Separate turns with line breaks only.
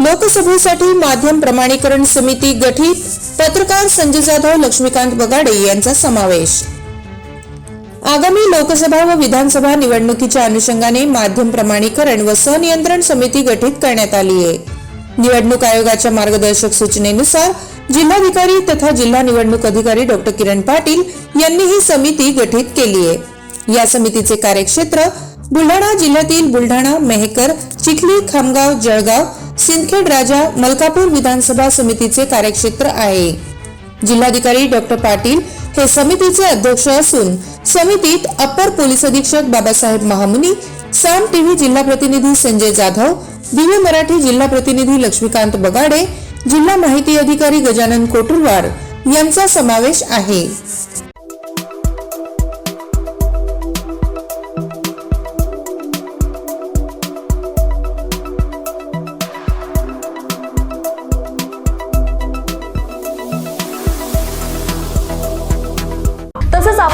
लोकसभेसाठी माध्यम प्रमाणीकरण समिती गठीत पत्रकार संजय जाधव लक्ष्मीकांत बगाडे यांचा समावेश. आगामी लोकसभा व विधानसभा निवडणुकीच्या अनुषंगाने माध्यम प्रमाणीकरण व सनियंत्रण समिती गठीत करण्यात आली आहे. निवडणूक आयोगाच्या मार्गदर्शक सूचनेनुसार जिल्हाधिकारी तथा जिल्हा निवडणूक अधिकारी डॉक्टर किरण पाटील यांनी ही समिती गठीत केली आहे. या समितीचे कार्यक्षेत्र बुलढाणा जिल्ह्यातील बुलढाणा मेहकर चिखली खामगाव जळगाव सिंदखेड राजा मलकापूर विधानसभा समितीचे कार्यक्षेत्र आहे. जिल्हाधिकारी डॉक्टर पाटील हे समितीचे अध्यक्ष असून समितीत अप्पर पोलीस अधीक्षक बाबासाहेब महामुनी साम टीव्ही जिल्हा प्रतिनिधी संजय जाधव दिव्य मराठी जिल्हा प्रतिनिधी लक्ष्मीकांत बगाडे जिल्हा माहिती अधिकारी गजानन कोटुरवार यांचा समावेश आहे.